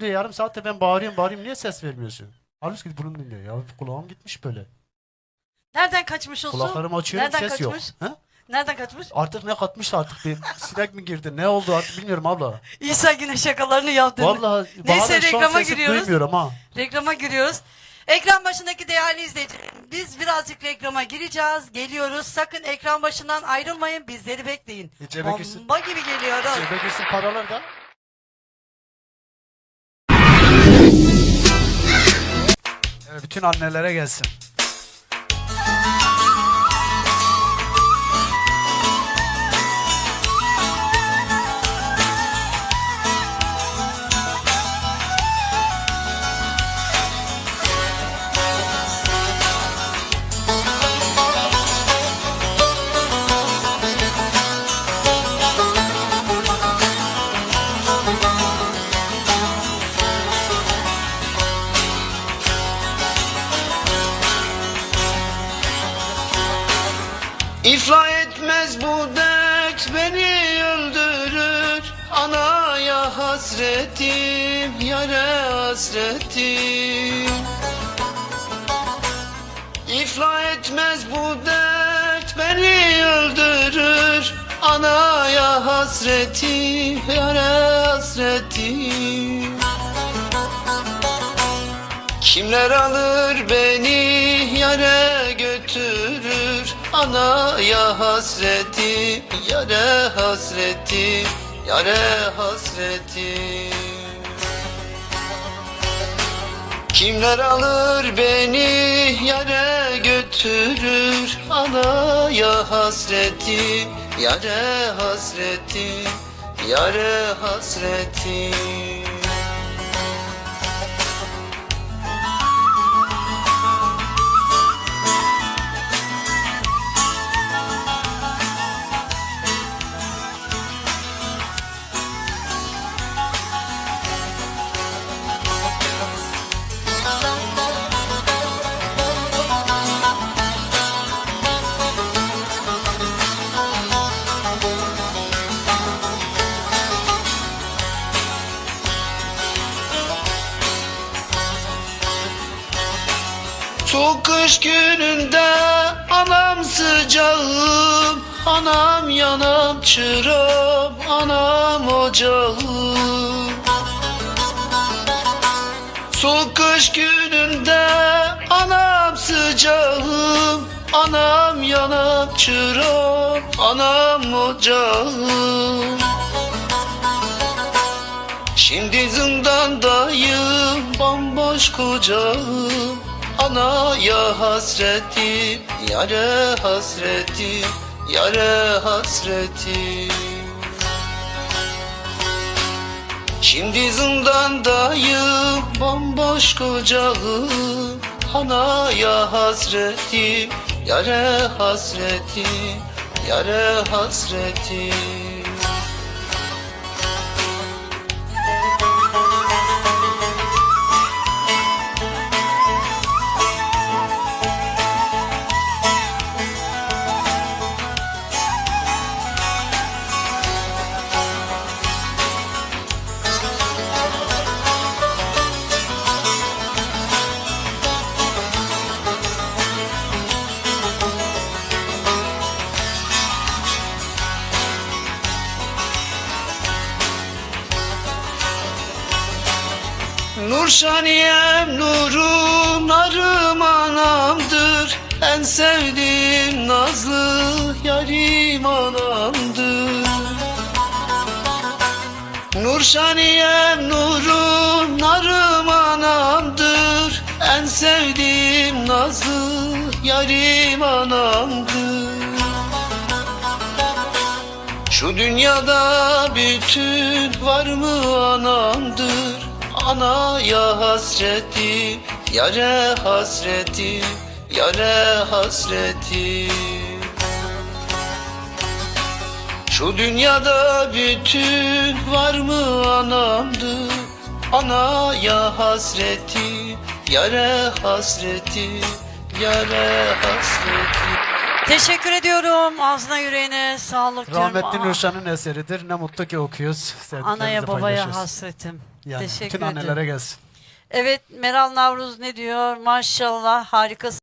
diye yarım saatte ben bağırıyorum bağırıyorum niye ses vermiyorsun? Halbuki bunu dinliyor ya kulağım gitmiş böyle. Nereden kaçmış olsun? Kulaklarımı açıyorum Nereden ses kaçmış? yok. Ha? Nereden kaçmış? Artık ne katmışsa artık bir sinek mi girdi ne oldu artık bilmiyorum abla. İsa yine şakalarını yaptı. Vallahi Neyse, reklama giriyoruz. duymuyorum ha. Reklama giriyoruz. Ekran başındaki değerli izleyicilerim biz birazcık reklama gireceğiz. Geliyoruz. Sakın ekran başından ayrılmayın. Bizleri bekleyin. E, cebe girsin. Bomba gibi geliyoruz. Cebe girsin paralar da. Bütün annelere gelsin. İflah etmez bu dert beni öldürür. Anaya hasretim, yare hasretim. İflah etmez bu dert beni öldürür. Anaya hasretim, yare hasretim. Kimler alır beni götürür Anaya hasretim, yare hasretim, yare hasretim Kimler alır beni yere götürür. Anaya hasretim, yare hasretim, yare hasretim Soğuk kış gününde anam sıcağım Anam yanam çırağım anam ocağım. Soğuk kış gününde anam sıcağım Anam yanam çırağım anam ocağım. Şimdi zindandayım bomboş kucağım Anaya hasretim, yare hasretim, yare hasretim Şimdi zindandayım bomboş kucağım. Anaya hasretim, yare hasretim, yare hasretim Nurşaniyem nurum narım anamdır. En sevdiğim nazlı yarim anamdır. Nurşaniyem nurum narım anamdır. En sevdiğim nazlı yarim anamdır. Şu dünyada bütün var mı anamdır Anaya hasreti, yare hasreti, yare hasreti Şu dünyada bütün var mı anamdır Anaya hasreti, yare hasreti, yare hasreti Teşekkür ediyorum. Ağzına yüreğine sağlık diyorum. Rahmetli Nurşan'ın eseridir. Ne mutlu ki okuyoruz. Anaya babaya hasretim. Yani Teşekkür bütün annelere ederim. gelsin. Evet Meral Navruz ne diyor? Maşallah harikasın.